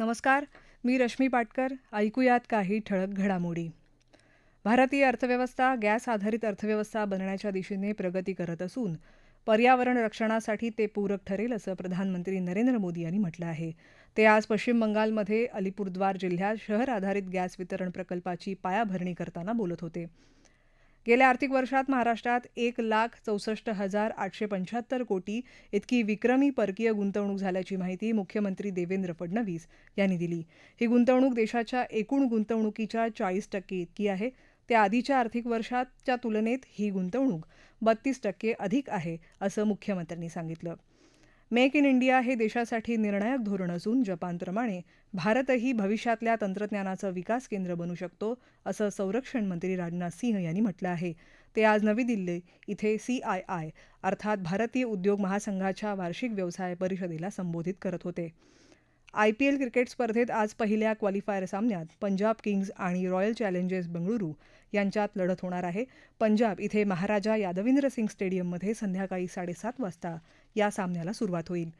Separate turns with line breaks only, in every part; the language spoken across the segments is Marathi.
नमस्कार मी रश्मी पाटकर ऐकूयात काही ठळक घडामोडी भारतीय अर्थव्यवस्था गॅस आधारित अर्थव्यवस्था बनण्याच्या दिशेने प्रगती करत असून पर्यावरण रक्षणासाठी ते पूरक ठरेल असं प्रधानमंत्री नरेंद्र मोदी यांनी म्हटलं आहे ते आज पश्चिम बंगालमध्ये अलिपूरद्वार जिल्ह्यात शहर आधारित गॅस वितरण प्रकल्पाची पायाभरणी करताना बोलत होते गेल्या आर्थिक वर्षात महाराष्ट्रात एक लाख चौसष्ट हजार आठशे पंच्याहत्तर कोटी इतकी विक्रमी परकीय गुंतवणूक झाल्याची माहिती मुख्यमंत्री देवेंद्र फडणवीस यांनी दिली ही गुंतवणूक देशाच्या एकूण गुंतवणुकीच्या चाळीस टक्के इतकी आहे त्याआधीच्या आर्थिक वर्षाच्या तुलनेत ही गुंतवणूक बत्तीस टक्के अधिक आहे असं मुख्यमंत्र्यांनी सांगितलं मेक इन इंडिया हे देशासाठी निर्णायक धोरण असून जपानप्रमाणे भारतही भविष्यातल्या तंत्रज्ञानाचं विकास केंद्र बनू शकतो असं संरक्षण मंत्री राजनाथ सिंह यांनी म्हटलं आहे ते आज नवी दिल्ली इथे सी आय आय अर्थात भारतीय उद्योग महासंघाच्या वार्षिक व्यवसाय परिषदेला संबोधित करत होते आयपीएल क्रिकेट स्पर्धेत आज पहिल्या क्वालिफायर सामन्यात पंजाब किंग्ज आणि रॉयल चॅलेंजर्स बंगळुरू यांच्यात लढत होणार आहे पंजाब इथे महाराजा यादविंद्र सिंग स्टेडियममध्ये संध्याकाळी साडेसात वाजता या सामन्याला सुरुवात होईल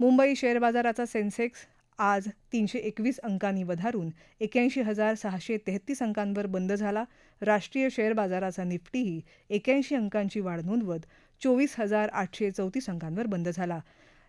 मुंबई शेअर बाजाराचा सेन्सेक्स आज तीनशे एकवीस अंकांनी वधारून एक्याऐंशी हजार सहाशे तेहत्तीस अंकांवर बंद झाला राष्ट्रीय शेअर बाजाराचा निफ्टीही एक्याऐंशी अंकांची वाढ नोंदवत चोवीस हजार आठशे चौतीस अंकांवर बंद झाला